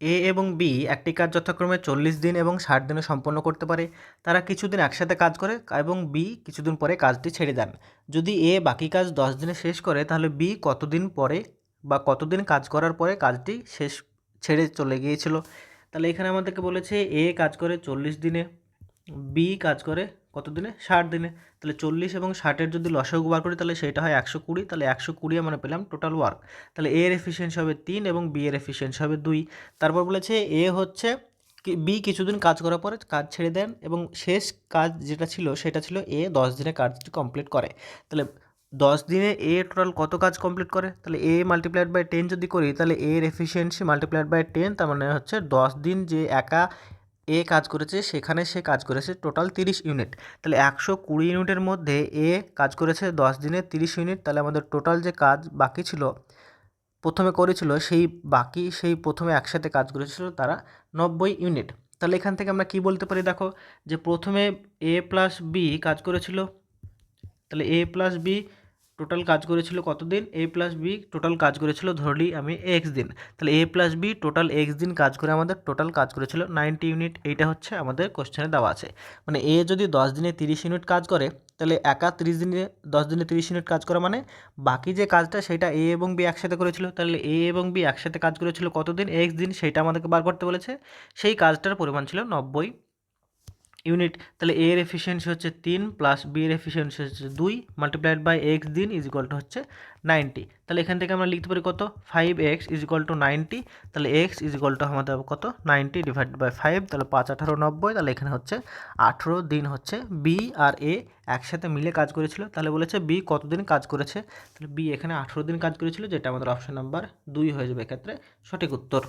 এ এবং বি একটি কাজ যথাক্রমে চল্লিশ দিন এবং ষাট দিনে সম্পন্ন করতে পারে। তারা কিছুদিন একসাথে কাজ করে এবং বি কিছুদিন পরে কাজটি ছেড়ে দেন। যদি এ বাকি কাজ দশ দিনে শেষ করে, তাহলে বি কতদিন পরে বা কতদিন কাজ করার পরে কাজটি শেষ, ছেড়ে চলে গিয়েছিল? তাহলে এখানে আমাদেরকে বলেছে এ কাজ করে চল্লিশ দিনে, বি কাজ করে কত দিনে ষাট দিনে। তাহলে চল্লিশ এবং ষাটের যদি লসাগু বার করি, তাহলে সেটা হয় একশো কুড়ি। তাহলে একশো কুড়ি আমরা পেলাম টোটাল ওয়ার্ক তাহলে এর এফিসিয়েন্সি হবে তিন এবং বি এর এফিসিয়েন্সি হবে দুই। তারপর বলেছে এ হচ্ছে বি কিছুদিন কাজ করার পরে কাজ ছেড়ে দেন এবং শেষ কাজ যেটা ছিল, সেটা ছিল এ দশ দিনে কাজটি কমপ্লিট করে। তাহলে দশ দিনে এ টোটাল কত কাজ কমপ্লিট করে? তাহলে এ মাল্টিপ্লাইড বাই টেন যদি করি, তাহলে এর এফিসিয়েন্সি মাল্টিপ্লাইড বাই টেন তার মানে হচ্ছে দশ দিন যে একা এ কাজ করেছে, সেখানে সে কাজ করেছে টোটাল তিরিশ ইউনিট তাহলে একশো কুড়ি ইউনিটের মধ্যে এ কাজ করেছে দশ দিনে তিরিশ ইউনিট তাহলে আমাদের টোটাল যে কাজ বাকি ছিল, প্রথমে করেছিল সেই বাকি, সেই প্রথমে একসাথে কাজ করেছিল তারা নব্বই ইউনিট তাহলে এখান থেকে আমরা কি বলতে পারি দেখো, যে প্রথমে এ প্লাস বি কাজ করেছিল, তাহলে এ প্লাস বি টোটাল কাজ করেছিল কতদিন? এ প্লাস বি টোটাল কাজ করেছিল ধরলি আমি এক্স দিন। তাহলে A plus B total X দিন কাজ করে আমাদের টোটাল কাজ করেছিল নাইনটি ইউনিট, এইটা হচ্ছে আমাদের কোশ্চেনে দেওয়া আছে। মানে এ যদি দশ দিনে তিরিশ ইউনিট কাজ করে, তাহলে একা তিরিশ দিনে, দশ দিনে তিরিশ ইউনিট কাজ করা মানে বাকি যে কাজটা সেটা এ এবং বি একসাথে করেছিল। তাহলে এ এবং বি একসাথে কাজ করেছিল কতদিন? এক্স দিন সেটা আমাদেরকে বার করতে বলেছে। সেই কাজটার পরিমাণ ছিল নব্বই ইউনিট তাহলে এ এর এফিসিয়েন্সি হচ্ছে তিন প্লাস বি এর এফিসিয়েন্সি হচ্ছে দুই মাল্টিপ্লাইড বাই এক্স দিন ইজ ইকুয়াল টু হচ্ছে নাইনটি তাহলে এখান থেকে আমরা লিখতে পারি কত? Five x is equal to ninety তাহলে এক্স ইজ ইকুয়াল টু আমাদের কত? নাইনটি ডিভাইড বাই ফাইভ তাহলে পাঁচ, আঠারো, নব্বই, তাহলে এখানে হচ্ছে আঠেরো দিন হচ্ছে বি আর এ একসাথে মিলে কাজ করেছিল, তাহলে বলেছে বি কতদিন কাজ করেছে? তাহলে বি এখানে আঠেরো দিন কাজ করেছিল, যেটা আমাদের অপশন নাম্বার দুই হয়ে যাবে এক্ষেত্রে সঠিক উত্তর।